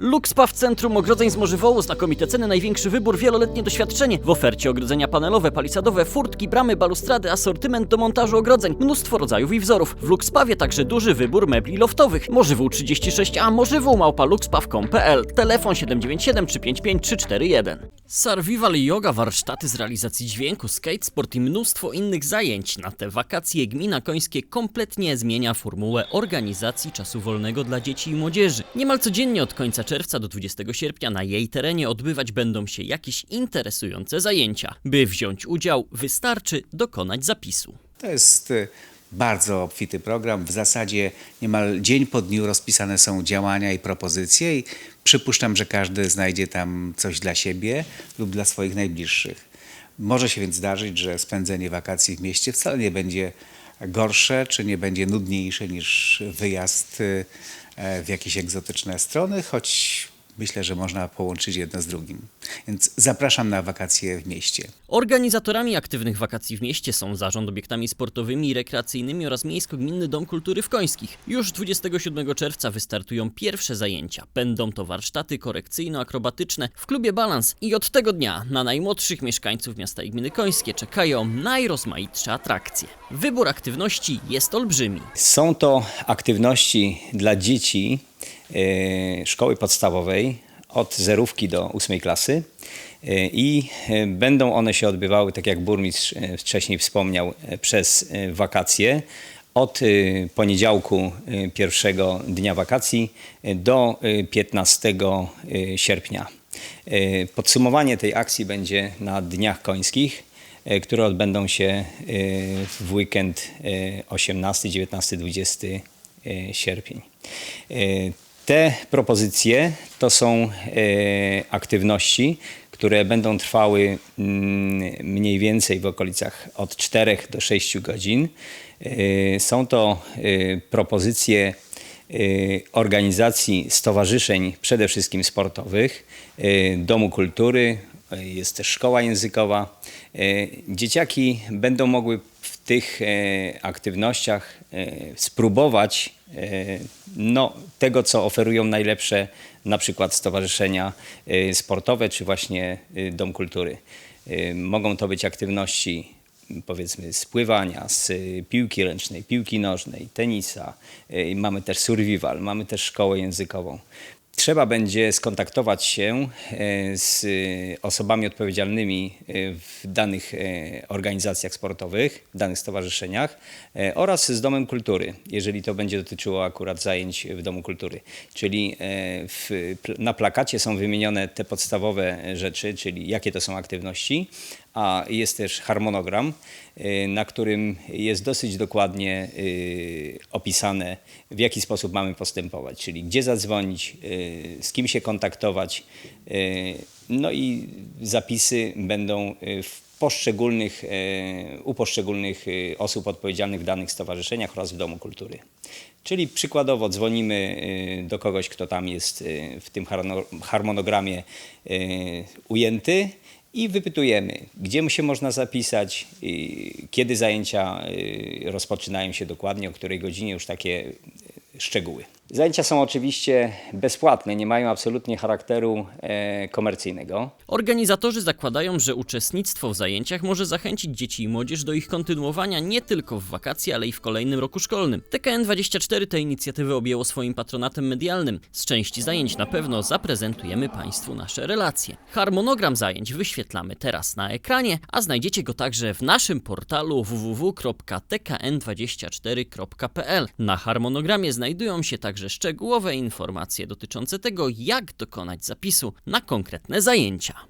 Luxpa w centrum ogrodzeń z Morzywołu, znakomite ceny, największy wybór, wieloletnie doświadczenie. W ofercie ogrodzenia panelowe, palisadowe, furtki, bramy, balustrady, asortyment do montażu ogrodzeń, mnóstwo rodzajów i wzorów. W Luxpawie także duży wybór mebli loftowych. Morzywół 36A, morzywół małpa luxpaw.com.pl, telefon 797 355 341. Survival Yoga, warsztaty z realizacji dźwięku, skatesport i mnóstwo innych zajęć. Na te wakacje Gmina Końskie kompletnie zmienia formułę organizacji czasu wolnego dla dzieci i młodzieży. Niemal codziennie od końca czerwca do 20 sierpnia na jej terenie odbywać będą się jakieś interesujące zajęcia. By wziąć udział, wystarczy dokonać zapisu. To jest y, bardzo obfity program. W zasadzie niemal dzień po dniu rozpisane są działania i propozycje i przypuszczam, że każdy znajdzie tam coś dla siebie lub dla swoich najbliższych. Może się więc zdarzyć, że spędzenie wakacji w mieście wcale nie będzie gorsze, czy nie będzie nudniejsze niż wyjazd y, e, w jakieś egzotyczne strony, choć myślę, że można połączyć jedno z drugim. Więc zapraszam na wakacje w mieście. Organizatorami aktywnych wakacji w mieście są Zarząd Obiektami Sportowymi i Rekreacyjnymi oraz Miejsko-Gminny Dom Kultury w Końskich. Już 27 czerwca wystartują pierwsze zajęcia. Będą to warsztaty korekcyjno-akrobatyczne w klubie Balans i od tego dnia na najmłodszych mieszkańców miasta i gminy Końskie czekają najrozmaitsze atrakcje. Wybór aktywności jest olbrzymi. Są to aktywności dla dzieci szkoły podstawowej od zerówki do ósmej klasy e, i e, będą one się odbywały, tak jak burmistrz e, wcześniej wspomniał, e, przez e, wakacje. Od e, poniedziałku e, pierwszego dnia wakacji e, do e, 15 e, sierpnia. E, Podsumowanie tej akcji będzie na Dniach Końskich e, które odbędą się e, w weekend e, 18, 19, 20 e, sierpień. Te propozycje to są e, aktywności, które będą trwały mm, mniej więcej w okolicach od 4 do 6 godzin. E, Są to e, propozycje organizacji stowarzyszeń, przede wszystkim sportowych, Domu Kultury, jest też szkoła językowa. Dzieciaki będą mogły tych y, aktywnościach y, spróbować y, no, tego, co oferują najlepsze na przykład stowarzyszenia sportowe czy właśnie Dom Kultury. Mogą to być aktywności powiedzmy z pływania, z piłki ręcznej, piłki nożnej, tenisa. Mamy też survival, mamy też szkołę językową. Trzeba będzie skontaktować się e, z y, osobami odpowiedzialnymi y, w danych e, organizacjach sportowych, w danych stowarzyszeniach e, oraz z Domem Kultury, jeżeli to będzie dotyczyło akurat zajęć w Domu Kultury. Czyli e, w, na plakacie są wymienione te podstawowe rzeczy, czyli jakie to są aktywności, a jest też harmonogram, y, na którym jest dosyć dokładnie y, opisane, w jaki sposób mamy postępować, czyli gdzie zadzwonić, y, z kim się kontaktować. No i zapisy będą w poszczególnych, u poszczególnych osób odpowiedzialnych w danych stowarzyszeniach oraz w Domu Kultury. Czyli przykładowo dzwonimy do kogoś, kto tam jest w tym harmonogramie ujęty i wypytujemy, gdzie mu się można zapisać, kiedy zajęcia y, rozpoczynają się dokładnie, o której godzinie, już takie y, szczegóły. Zajęcia są oczywiście bezpłatne, nie mają absolutnie charakteru e, komercyjnego. Organizatorzy zakładają, że uczestnictwo w zajęciach może zachęcić dzieci i młodzież do ich kontynuowania nie tylko w wakacje, ale i w kolejnym roku szkolnym. TKN24 tę inicjatywę objęło swoim patronatem medialnym. Z części zajęć na pewno zaprezentujemy Państwu nasze relacje. Harmonogram zajęć wyświetlamy teraz na ekranie, a znajdziecie go także w naszym portalu www.tkn24.pl. Na harmonogramie znajdują się także szczegółowe informacje dotyczące tego, jak dokonać zapisu na konkretne zajęcia.